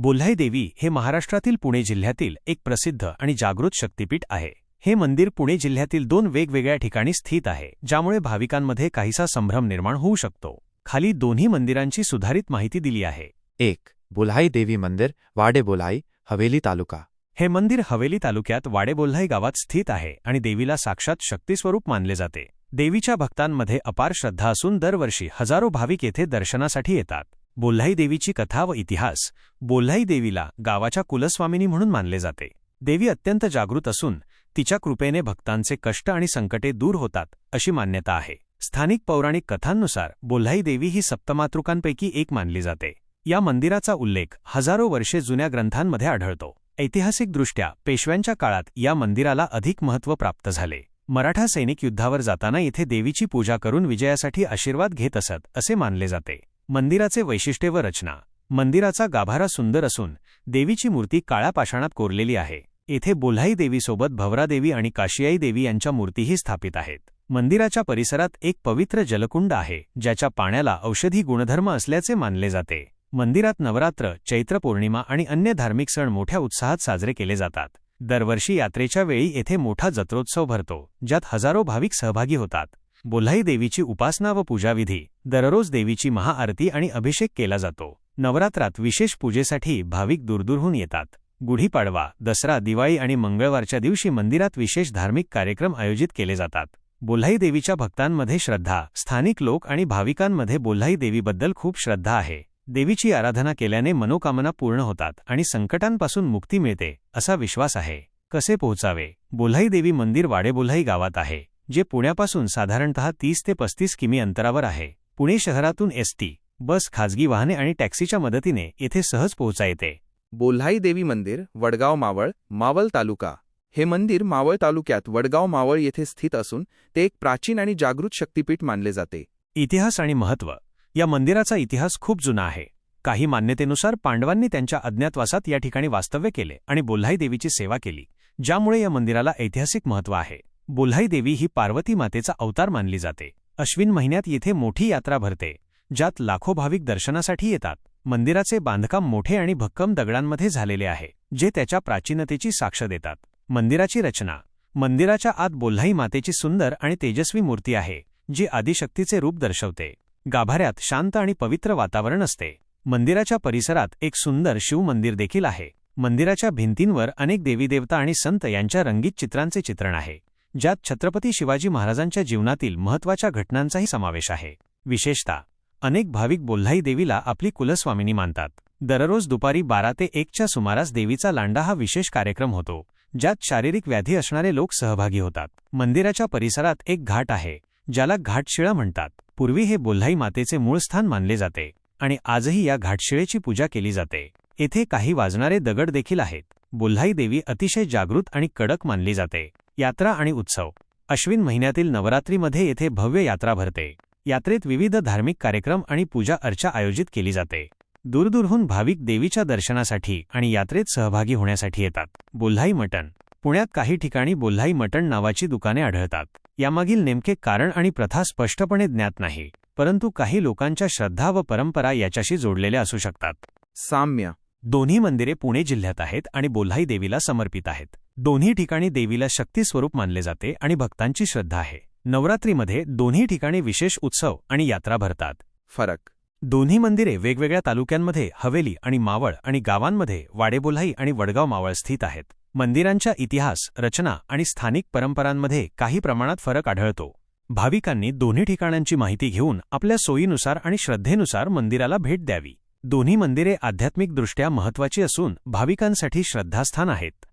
बोल्हाई देवी हे महाराष्ट्रातील पुणे जिल्ह्यातील एक प्रसिद्ध आणि जागृत शक्तिपीठ आहे. हे मंदिर पुणे जिल्ह्यातील दोन वेगवेगळ्या ठिकाणी स्थित आहे ज्यामुळे भाविकांमध्ये काहीसा संभ्रम निर्माण होऊ शकतो. खाली दोन्ही मंदिरांची सुधारित माहिती दिली आहे. एक बोल्हाई देवी मंदिर वाडे बोलाई हवेली तालुका. हे मंदिर हवेली तालुक्यात वाडेबोल्हाई गावात स्थित आहे आणि देवीला साक्षात शक्तिस्वरूप मानले जाते. देवीच्या भक्तांमध्ये अपार श्रद्धा असून दरवर्षी हजारो भाविक येथे दर्शनासाठी येतात. बोल्हाई देवीची कथा व इतिहास बोल्हाई देवीला गावाच्या कुलस्वामिनी म्हणून मानले जाते. देवी अत्यंत जागृत असून तिच्या कृपेने भक्तांचे कष्ट आणि संकटे दूर होतात अशी मान्यता आहे. स्थानिक पौराणिक कथांनुसार बोल्हाई देवी ही सप्तमातृकांपैकी एक मानली जाते. या मंदिराचा उल्लेख हजारो वर्षे जुन्या ग्रंथांमध्ये आढळतो. ऐतिहासिकदृष्ट्या पेशव्यांच्या काळात या मंदिराला अधिक महत्त्व प्राप्त झाले. मराठा सैनिक युद्धावर जाताना येथे देवीची पूजा करून विजयासाठी आशीर्वाद घेत असत असे मानले जाते. मंदिराचे वैशिष्ट्य व रचना. मंदिराचा गाभारा सुंदर असून देवीची मूर्ती काळ्या पाषाणात कोरलेली आहे. येथे बोल्हाई देवीसोबत भवरादेवी आणि काशियाई देवी यांच्या मूर्तीही स्थापित आहेत. मंदिराच्या परिसरात एक पवित्र जलकुंड आहे ज्याच्या पाण्याला औषधी गुणधर्म असल्याचे मानले जाते. मंदिरात नवरात्र चैत्र पौर्णिमा आणि अन्य धार्मिक सण मोठ्या उत्साहात साजरे केले जातात. दरवर्षी यात्रेच्या वेळी येथे मोठा जत्रोत्सव भरतो ज्यात हजारो भाविक सहभागी होतात. बोल्हाई देवीची उपासना व पूजाविधी दररोज देवीची महाआरती आणि अभिषेक केला जातो. नवरात्रात विशेष पूजेसाठी भाविक दूरदूरहून येतात. गुढीपाडवा दसरा दिवाळी आणि मंगळवारच्या दिवशी मंदिरात विशेष धार्मिक कार्यक्रम आयोजित केले जातात. बोल्हाई देवीच्या भक्तांमध्ये श्रद्धा स्थानिक लोक आणि भाविकांमध्ये बोल्हाई देवीबद्दल खूप श्रद्धा आहे. देवीची आराधना केल्याने मनोकामना पूर्ण होतात आणि संकटांपासून मुक्ती मिळते असा विश्वास आहे. कसे पोहोचावे? बोल्हाई देवी मंदिर वाडेबोल्हाई गावात आहे. जे पुण्यापासून साधारणतः तीस ते पस्तीस किमी अंतरावर आहे. पुणे शहरातून एसटी बस खाजगी वाहने आणि टॅक्सीच्या मदतीने येथे सहज पोहोचा येते. बोल्हाई देवी मंदिर वडगाव मावळ मावळ तालुका. हे मंदिर मावळ तालुक्यात वडगाव मावळ येथे स्थित असून ते एक प्राचीन आणि जागृत शक्तिपीठ मानले जाते. इतिहास आणि महत्त्व. या मंदिराचा इतिहास खूप जुना आहे. काही मान्यतेनुसार पांडवांनी त्यांच्या अज्ञातवासात या ठिकाणी वास्तव्य केले आणि बोल्हाई देवीची सेवा केली ज्यामुळे या मंदिराला ऐतिहासिक महत्त्व आहे. बोल्हाई देवी ही पार्वती मातेचा अवतार मानली जाते. अश्विन महिन्यात येथे मोठी यात्रा भरते ज्यात लाखो भाविक दर्शनासाठी येतात. मंदिराचे बांधकाम मोठे आणि भक्कम दगडांमध्ये झालेले आहे जे त्याच्या प्राचीनतेची साक्ष देतात. मंदिराची रचना मंदिराच्या आत बोल्हाई मातेची सुंदर आणि तेजस्वी मूर्ती आहे जी आदिशक्तीचे रूप दर्शवते. गाभाऱ्यात शांत आणि पवित्र वातावरण असते. मंदिराच्या परिसरात एक सुंदर शिवमंदिर देखील आहे. मंदिराच्या भिंतींवर अनेक देवीदेवता आणि संत यांच्या रंगीत चित्रांचे चित्रण आहे. ज्यात छत्रपती शिवाजी महाराजांच्या जीवनातील महत्त्वाच्या घटनांचाही समावेश आहे. विशेषतः अनेक भाविक बोल्हाई देवीला आपली कुलस्वामिनी मानतात. दररोज दुपारी बारा ते एकच्या सुमारास देवीचा लांडा हा विशेष कार्यक्रम होतो ज्यात शारीरिक व्याधी असणारे लोक सहभागी होतात. मंदिराच्या परिसरात एक घाट आहे ज्याला घाटशिळा म्हणतात. पूर्वी हे बोल्हाई मातेचे मूळ स्थान मानले जाते आणि आजही या घाटशिळेची पूजा केली जाते. येथे काही वाजणारे दगड देखील आहेत. बोल्हाई देवी अतिशय जागृत आणि कडक मानली जाते. यात्रा आणि उत्सव. अश्विन महिन्यातील नवरात्रीमध्ये येथे भव्य यात्रा भरते. यात्रेत विविध धार्मिक कार्यक्रम आणि पूजा अर्चा आयोजित केली जाते. दूरदूरहून भाविक देवीच्या दर्शनासाठी आणि यात्रेत सहभागी होण्यासाठी येतात. बोल्हाई मटण. पुण्यात काही ठिकाणी बोल्हाई मटण नावाची दुकाने आढळतात. यामागील नेमके कारण आणि प्रथा स्पष्टपणे ज्ञात नाही परंतु काही लोकांच्या श्रद्धा व परंपरा याच्याशी जोडलेल्या असू शकतात. साम्य. दोन्ही मंदिरे पुणे जिल्ह्यात आहेत आणि बोल्हाई देवीला समर्पित आहेत. दोन्ही ठिकाणी देवीला शक्तिस्वरूप मानले जाते आणि भक्तांची श्रद्धा आहे. नवरात्रीमध्ये दोन्ही ठिकाणी विशेष उत्सव आणि यात्रा भरतात. फरक. दोन्ही मंदिरे वेगवेगळ्या तालुक्यांमध्ये हवेली आणि मावळ आणि गावांमध्ये वाडेबोल्हाई आणि वडगाव मावळ स्थित आहेत. मंदिरांच्या इतिहास रचना आणि स्थानिक परंपरांमध्ये काही प्रमाणात फरक आढळतो. भाविकांनी दोन्ही ठिकाणांची माहिती घेऊन आपल्या सोयीनुसार आणि श्रद्धेनुसार मंदिराला भेट द्यावी. दोन्ही मंदिरे आध्यात्मिकदृष्ट्या महत्त्वाची असून भाविकांसाठी श्रद्धास्थान आहेत.